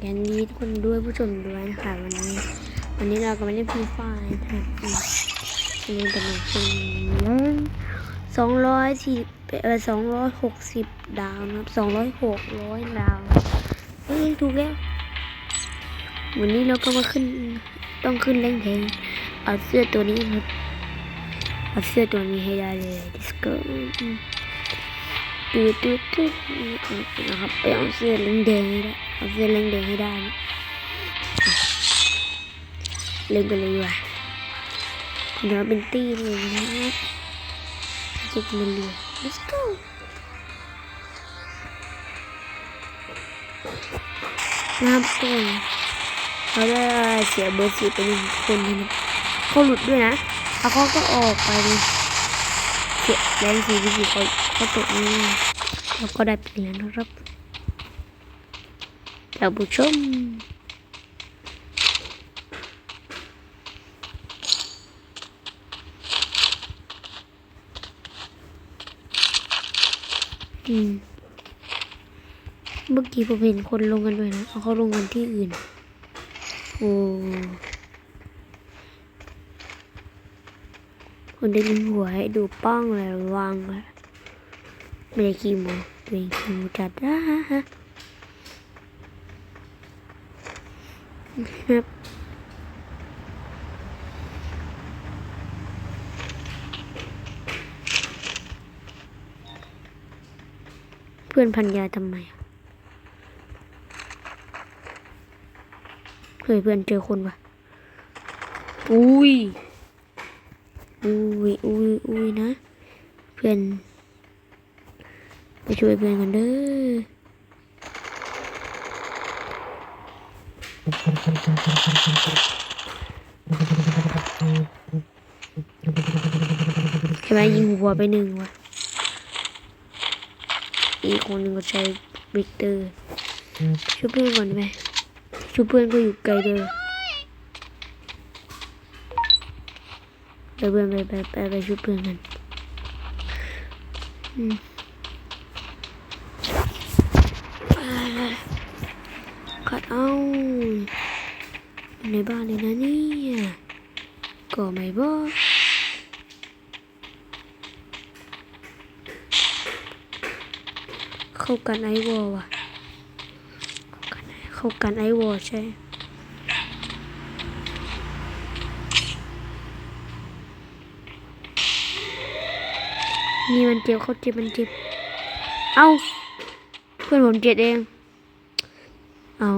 แกนดีทุกคนด้วยผู้ชมด้วยนะคะวันนี้ วันนี้เราก็มาเล่นฟรีไฟนะครับอืมวันนี้เป็นคนสองร้อยสี่เออสองร้อยหกสิบดาวนะครับสองร้อยหกร้อยดาวเฮ้ยถูกแล้ววันนี้เราก็มาขึ้นต้องขึ้นแรงแทงเอาเสื้อตัวนี้ครับเอาเสื้อตัวนี้ให้ได้เลยดิสโก้ตืดตืดตืดนะครับไปเอาเสื้อแรงแดงให้ได้ เอาเสื้อแรงแดงให้ได้นะเล่นกันเลยว่าเดี๋ยวเป็นตีเลยนะจะกินเรือ let's go นะครับทุกคนเขาได้เสียเบอร์สี่ไปหนึ่งคนนะครับเขาหลุดด้วยนะแล้วเขาก็ออกไปเสียแรงสี่สี่เขาเขาตกนี่แล้วก็ได้เปแลี่ยนนะครับ ท่านผู้ชมอืมเมื่อกี้ผมเห็นคนลงกันด้วยนะเเขาลงกันที่อื่น โอ้คนได้ยินหัวให้ดูป้องเลยระวังเลยไม่ได้ขี้โมตัวเองขี้โมจัดนะฮะฮะ ครับเพื่อนพันยาทำไมอะเคยเพื่อนเจอคนปะอุ้ย อุ้ยอุ้ยอุ้ยนะ เพื่อน ไปช่วยเพื่อนกันเด้อ ใช่ไหมยิงหัวไปหนึ่งว่ะ อีกคนหนึ่งก็ใช้วิกเตอร์ช่วยเพื่อนก่อนไหมชูเพื่อนก็อยู่ไกลเด้อไปเพื่อนไปไปไปไปชูเพื่อนกันอืม ในบ้านเลยนะเนี่ยก็ไม่บอกเข้ากันไอวอลว่ะ เข้ากันไอวอลใช่นี่มันเจ็บเขาเจ็บมันเจ็บ เอ้า เพื่อนผมเจ็บเอง เอา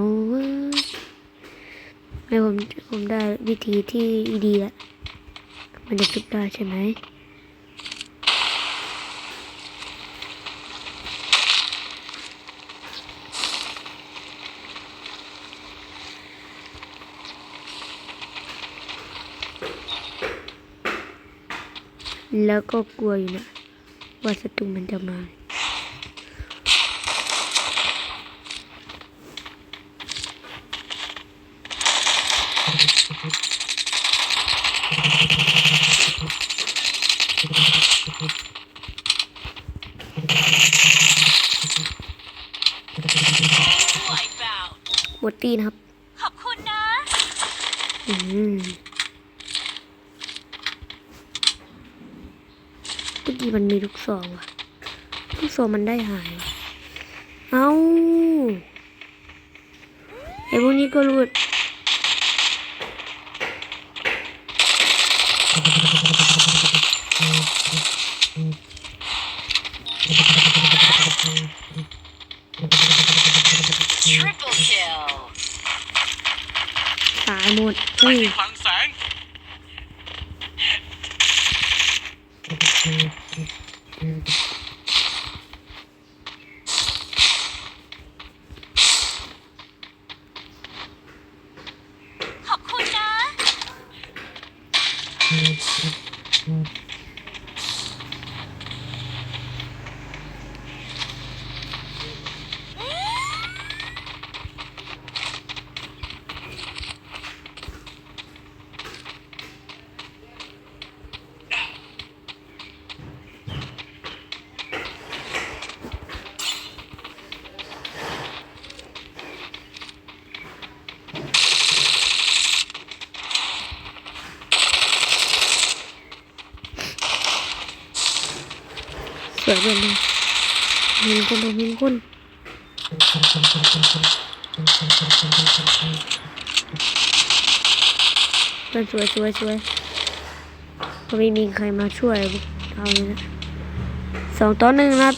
เว้ยไม่ผมผมได้วิธีที่ดีแล้วมันจะชุบได้ใช่ไหมแล้วก็กลัวอยู่นะ ว่าศัตรูมันจะมา หมดตีนะครับ ขอบคุณนะ อืมเมื่อกี้มันมีลูกซองว่ะลูกซองมันได้หายว่ะเอาไอ้พวกนี้ก็รูด Triple kill ตายหมดเฮ้ยพลังแสงขอบคุณนะ อ สวยเพื่อนเลยเห็นคนผมเห็นคนเพื่อนสวยสวยสวยก็ไม่มีใครมาช่วยเอาเลยนะสองต่อหนึ่งนัด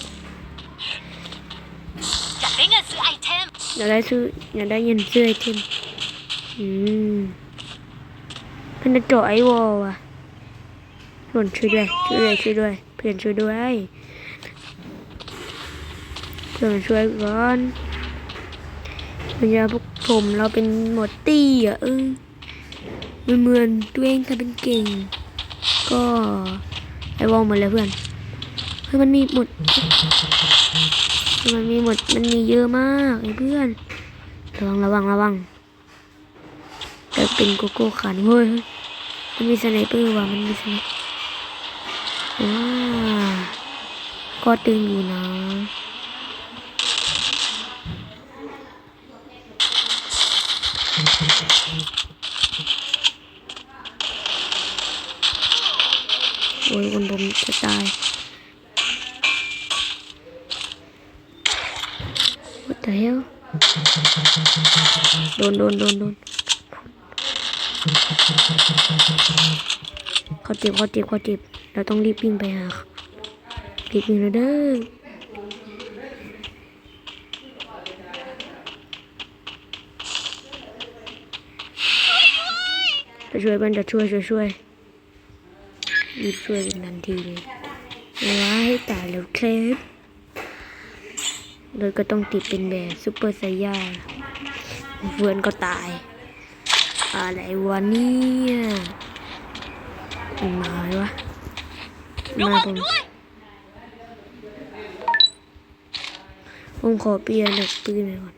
อยากได้เงินซื้อไอเทมอยากได้ซื้ออยากได้เงินซื้อไอเทมอืมเพื่อนจะเจาะไอวอลว่ะ เพื่นช่วยด้วยช่วยด้วยช่วยด้วย เพื่อนช่วยด้วยเพื่อนช่วยก่อนเพื่อนจะพวกผมเราเป็นหมดตี้อะเออไม่เหมือนตัวเองทำเป็นเก่ง ก็ไอวอลหมดเลยเพื่อนเฮ้ยมันมีหมด มันมีหมด มันมีเยอะมากไอ้เพื่อน ระวังระวังระวังแต่เป็นโกโก้ขันเฮ้ย มันมีสไนเปอร์ว่ะ มันมีสไน ว้าก็ตึงอยู่นะโอ้ยคนผมจะตาย What the hell โดนโดนโดนโดนเขาเจ็บเขาเจ็บเขาเจ็บ เราต้องรีบวิ่งไปหารีบวิ่งเลยเด้อจะช่วยมันจะช่วยช่วยช่วยรีบช่วยเป็นทันทีเลยว้ายตายแล้วเคลปเลยก็ต้องติดเป็นแบบซุปเปอร์ไซย่าเพื่อนก็ตาย อะไรวะเนี่ยมันมาไหมวะ ระมาวังผมด้วยผมขอเปลี่ยนเด็กปืนไปก่อน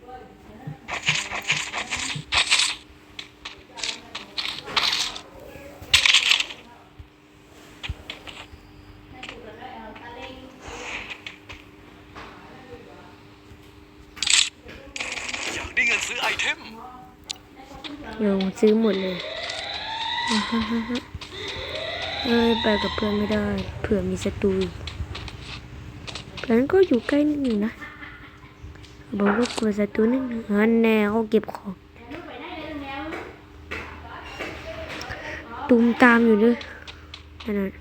อยากได้เงินซื้อไอเทม เดี๋ยวผมซื้อหมดเลยอ่าฮะฮะฮะ เอ้ยไปกับเพื่อนไม่ได้ เผื่อมีศัตรูเพื่อนก็อยู่ใกล้นิดหนึ่งนะบอกว่ากลัวศัตรูนิดหนึ่งฮันแน่เขาเก็บของตุมตามอยู่ด้วยนั่น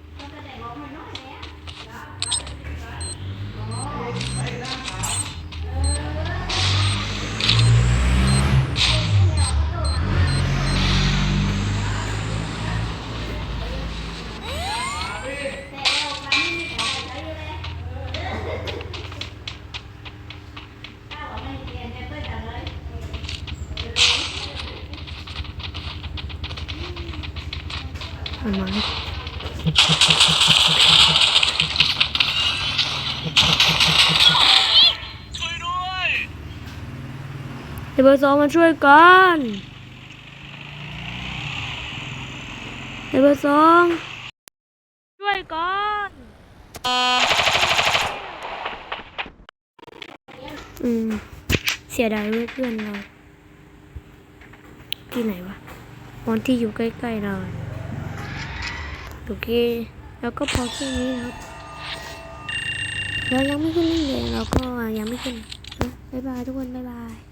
น่ะมันมาให้ช่วยด้วยเดี๋ยวเบอร์สองมาช่วยกันเดี๋ยวเบอร์สองช่วยกันอืมเสียดายเว้ยเพื่อนเราที่ไหนวะวันที่อยู่ใกล้ๆเรา โอเค แล้วก็พอแค่นี้ครับเรายังไม่ขึ้นเล่นเลยเราก็ยังไม่ขึ้น บ๊ายบายทุกคน บ๊ายบาย